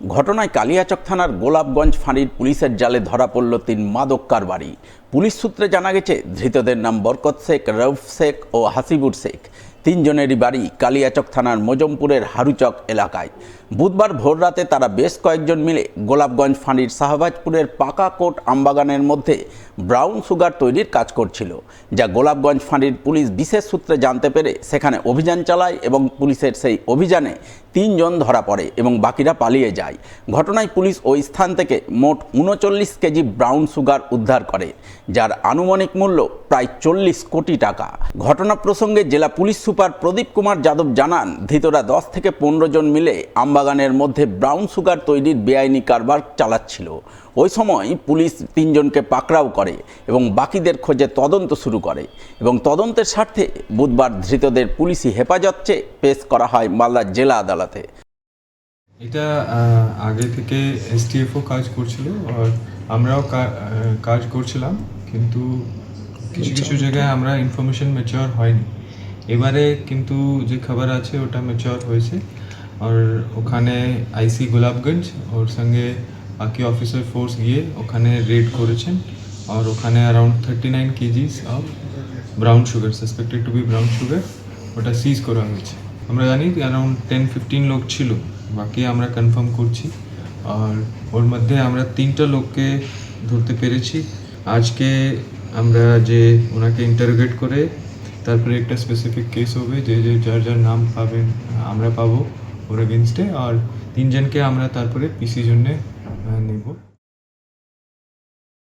ঘটনায় কালিয়াচক থানার গোলাপগঞ্জ ফাঁড়ির পুলিশের জালে ধরা পড়ল তিন মাদক কারবারি পুলিশ সূত্রে জানা গেছে, ধৃতদের নাম বরকত শেখ রউফ শেখ ও হাসিবুর শেখ। তিনজনেরই বাড়ি কালিয়াচক থানার মজমপুরের হারুচক এলাকায়। বুধবার ভোররাতে তারা বেশ কয়েকজন মিলে গোলাপগঞ্জ ফাঁড়ির শাহবাজপুরের পাকা কোট আমবাগানের মধ্যে ব্রাউন সুগার তৈরির কাজ করছিল, যা গোলাপগঞ্জ ফাঁড়ির পুলিশ বিশেষ সূত্রে জানতে পেরে সেখানে অভিযান চালায় এবং পুলিশের সেই অভিযানে তিনজন ধরা পড়ে এবং বাকিরা পালিয়ে যায়। ঘটনায় পুলিশ ওই স্থান থেকে মোট উনচল্লিশ কেজি ব্রাউন সুগার উদ্ধার করে, যার আনুমানিক মূল্য প্রায় চল্লিশ কোটি টাকা। ঘটনা প্রসঙ্গে জেলা পুলিশ সুপার প্রদীপ কুমার যাদব জানান ধৃতরা দশ থেকে পনেরো জন মিলে আমবাগানের মধ্যে ব্রাউন সুগার তৈরির বেআইনি কারবার চালাচ্ছিল। ওই সময় পুলিশ তিনজনকে পাকড়াও করে এবং বাকিদের খোঁজে তদন্ত শুরু করে এবং তদন্তের স্বার্থে বুধবার ধৃতদের পুলিশি হেফাজত চেয়ে পেশ করা হয় মালদা জেলা আদালতে। এটা আগে থেকে এসটিএফও কাজ করছিল আর আমরাও কাজ করছিলাম কিন্তু কিছু কিছু জায়গায় আমরা ইনফরমেশন ম্যাচিওর হয়নি। এবারে কিন্তু যে খাবার আছে ওটা ম্যাচিওর হয়েছে। আর ওখানে আইসি গোলাপগঞ্জ, ওর সঙ্গে বাকি অফিসার ফোর্স গিয়ে ওখানে রেড করেছেন। আর ওখানে around thirty nine KGs of brown sugar suspected to be brown sugar ওটা সিজ করা হয়েছে। আমরা জানি অ্যারাউন্ড টেন ফিফটিন লোক ছিল, বাকি আমরা কনফার্ম করছি। আর ওর মধ্যে আমরা তিনটা লোককে ধরতে পেরেছি। আজকে আমরা যে ওনাকে ইন্টারোগেট করে তারপরে একটা স্পেসিফিক কেস হবে যে যে যার যার নাম পাবেন আমরা পাবো ওর এগেনস্টে আর তিনজনকে আমরা তারপরে পিসি জন্যে নেব।